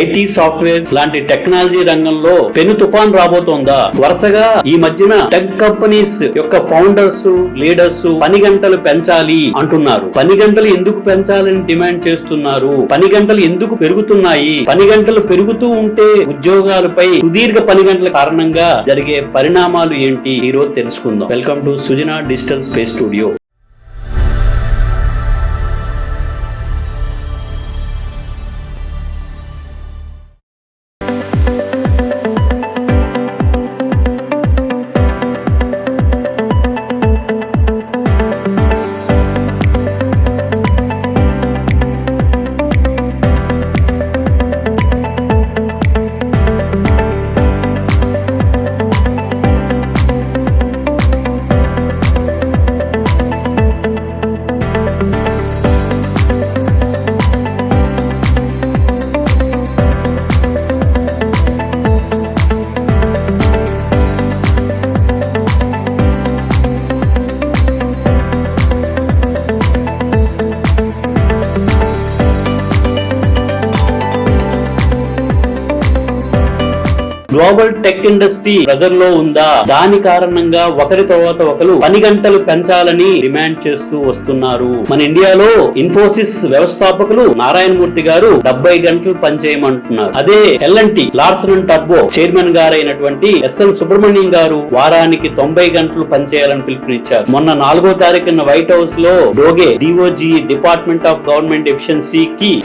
IT software లాంటి technology రంగంలో పెను తుఫాన్ రాబోతోందా? వరుసగా ఈ మధ్యన టెక్ కంపెనీస్ యొక్క ఫౌండర్స్ లీడర్స్ పని గంటలు పెంచాలి అంటున్నారు. పని గంటలు ఎందుకు పెంచాలని డిమాండ్ చేస్తున్నారు? పని గంటలు ఎందుకు పెరుగుతున్నాయి? పని గంటలు పెరుగుతూ ఉంటే ఉద్యోగాలపై సుదీర్ఘ పని గంటల కారణంగా జరిగే పరిణామాలు ఏంటి? ఈ రోజు తెలుసుకుందాం. Welcome to Sujana digital space studio. Global tech industry ప్రజల్లో ఉందా? దాని కారణంగా ఒకరి తర్వాత ఒకరు పని గంటలు పెంచాలని డిమాండ్ చేస్తూ వస్తున్నారు. మన ఇండియాలో ఇన్ఫోసిస్ వ్యవస్థాపకులు నారాయణమూర్తి గారు డెబ్బై గంటలు పనిచేయమంటున్నారు. అదే L N T Larsen and turbo chairman గారైనటువంటి ఎస్ఎల్ సుబ్రహ్మణ్యం గారు వారానికి తొంభై గంటలు పనిచేయాలని పిలుపునిచ్చారు. మొన్న నాలుగో తారీఖున వైట్ హౌస్లో DOGE D O G department of government efficiency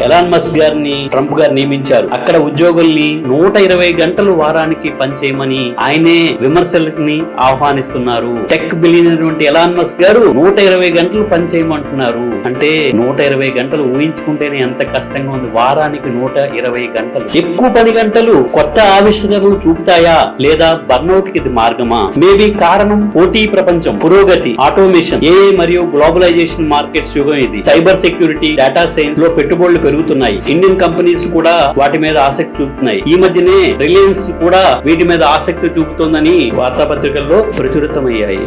Elon Musk గారిని ట్రంప్ గారు నియమించారు. అక్కడ ఉద్యోగుల్ని నూట ఇరవై గంటలు వ్యాపారానికి పనిచేయమని ఆయనే విమర్శలని ఆహ్వానిస్తున్నారు. టెక్ బిలియనటువంటి ఎలాన్ మస్క్ గారు నూట ఇరవై గంటలు పనిచేయమంటున్నారు. అంటే నూట ఇరవై గంటలు ఊహించుకుంటేనే ఎంత కష్టంగా ఉంది. వారానికి నూట ఇరవై గంటలు. ఎక్కువ పని గంటలు కొత్త ఆవిష్కరణలు చూపుతాయా? లేదా బర్నౌట్కి ఇది మార్గమా? మేబీ కారణం పోటీ ప్రపంచం పురోగతి ఆటోమేషన్ ఏఐ మరియు గ్లోబలైజేషన్ మార్కెట్స్ యుగం ఇది. సైబర్ సెక్యూరిటీ డేటా సైన్స్లో పెట్టుబడులు పెరుగుతున్నాయి. ఇండియన్ కంపెనీస్ కూడా వాటి మీద ఆసక్తి చూపుతున్నాయి. ఈ మధ్యనే రిలయన్స్ కూడా కూడా వీటి మీద ఆసక్తి చూపుతోందని వార్తాపత్రికల్లో ప్రచురితమయ్యాయి.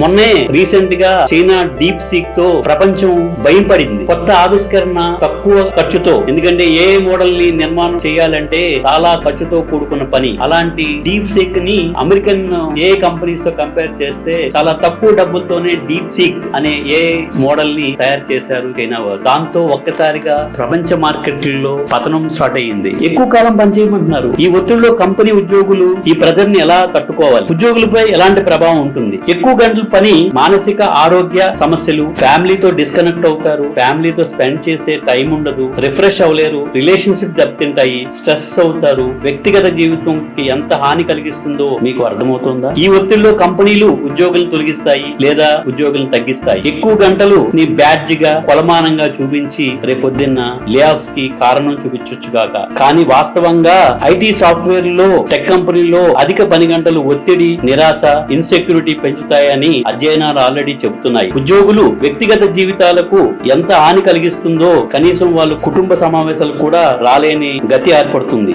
మొన్నే రీసెంట్గా చైనా డీప్ సీక్తో ప్రపంచం భయపడింది. కొత్త ఆవిష్కరణ తక్కువ ఖర్చుతో ఎందుకంటే ఏ మోడల్ని నిర్మాణం చేయాలంటే చాలా ఖర్చుతో కూడుకున్న పని. అలాంటి డీప్ సీక్ని అమెరికన్ ఏ కంపెనీస్తో కంపేర్ చేస్తే చాలా తక్కువ డబ్బులతోనే డీప్ సీక్ అనే ఏ మోడల్ని తయారు చేశారు చైనా వారు. దాంతో ఒక్కసారిగా ప్రపంచ మార్కెట్లలో పతనం స్టార్ట్ అయ్యింది. ఎక్కువ కాలం పనిచేయమంటున్నారు ఈ ఒత్తిడిలో కంపెనీ ఉద్యోగులు ఈ ప్రెజర్ని ఎలా తట్టుకోవాలి? ఉద్యోగులపై ఎలాంటి ప్రభావం ఉంటుంది? ఎక్కువ గంటలు పని మానసిక ఆరోగ్య సమస్యలు ఫ్యామిలీతో డిస్కనెక్ట్ అవుతారు ఫ్యామిలీతో స్పెండ్ చేసే టైం ఉండదు రిఫ్రెష్ అవ్వలేరు రిలేషన్షిప్ దెబ్బతింటాయి స్ట్రెస్ అవుతారు వ్యక్తిగత జీవితంకి ఎంత హాని కలిగిస్తుందో మీకు అర్థమవుతుందా? ఈ ఒత్తిడిలో కంపెనీలు ఉద్యోగులను తొలగిస్తాయి లేదా ఉద్యోగులను తగ్గిస్తాయి. ఎక్కువ గంటలు నీ బ్యాడ్జ్గా కొలమానంగా చూపించి రేపొద్దున్న లే ఆఫ్స్కి కారణం చూపించొచ్చు గాక. కానీ వాస్తవంగా ఐటీ సాఫ్ట్వేర్లో టెక్ కంపెనీలో అధిక పని గంటలు ఒత్తిడి నిరాశ ఇన్సెక్యూరిటీ పెంచుతాయని అధ్యయనాలు ఆల్రెడీ చెబుతున్నాయి. ఉద్యోగులు వ్యక్తిగత జీవితాలకు ఎంత హాని కలిగిస్తుందో కనీసం వాళ్ళు కుటుంబ సమావేశాలు కూడా రాలేని గతి ఏర్పడుతుంది.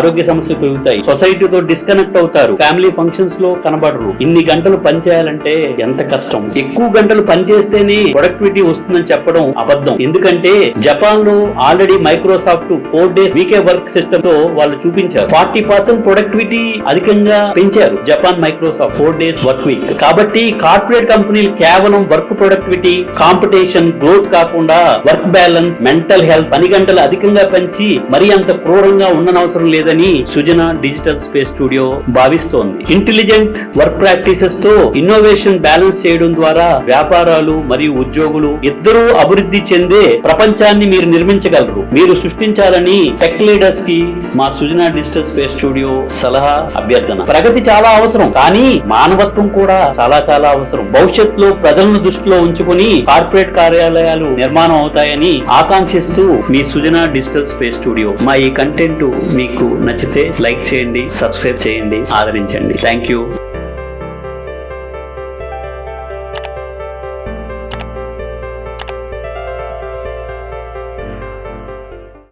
ఆరోగ్య సమస్యలు పెరుగుతాయి. సొసైటీతో డిస్కనెక్ట్ అవుతారు. ఫ్యామిలీ ఫంక్షన్స్లో కనబడరు. ఇన్ని గంటలు పని చేయాలంటే ఎంత కష్టం. ఎక్కువ గంటలు పని చేస్తేనే ప్రొడక్టివిటీ వస్తుందని చెప్పడం అబద్ధం. ఎందుకంటే జపాన్లో ఆల్రెడీ మైక్రోసాఫ్ట్ ఫోర్ డేస్ వీకే వర్క్ సిస్టమ్తో వాళ్ళు చూపించారు. ఫార్టీ పర్సెంట్ ప్రొడక్టివిటీ అధికంగా పెంచారు Japan Microsoft four days work week. కాబట్టి కార్పొరేట్ కంపెనీలు కేవలం వర్క్ ప్రొడక్టివిటీ కాంపిటీషన్ గ్రోత్ కాకుండా వర్క్ బ్యాలెన్స్ మెంటల్ హెల్త్ పని గంటలు అధికంగా పెంచి మరీ అంత క్రూరంగా ఉండనవసరం లేదని సుజన డిజిటల్ స్పేస్ స్టూడియో భావిస్తోంది. ఇంటెలిజెంట్ వర్క్ ప్రాక్టీసెస్తో ఇన్నోవేషన్ బ్యాలెన్స్ చేయడం ద్వారా వ్యాపారాలు మరియు ఉద్యోగులు ఇద్దరూ అభివృద్ధి చెందే ప్రపంచాన్ని మీరు నిర్మించగలరు. మీరు సృష్టించాలని టెక్ లీడర్స్కి మా సుజన డిజిటల్ స్పేస్ స్టూడియో సలహా అభ్యర్థన. ప్రగతి చాలా అవసరం కానీ మానవత్వం కూడా చాలా చాలా అవసరం. భవిష్యత్తులో ప్రజలను దృష్టిలో ఉంచుకుని కార్పొరేట్ కార్యాలయాలు నిర్మాణం అవుతాయని ఆకాంక్షిస్తూ మీ సుజన డిజిటల్ స్పేస్ స్టూడియో. మా ఈ కంటెంట్ మీకు నచ్చితే లైక్ చేయండి సబ్స్క్రైబ్ చేయండి ఆదరించండి. Thank you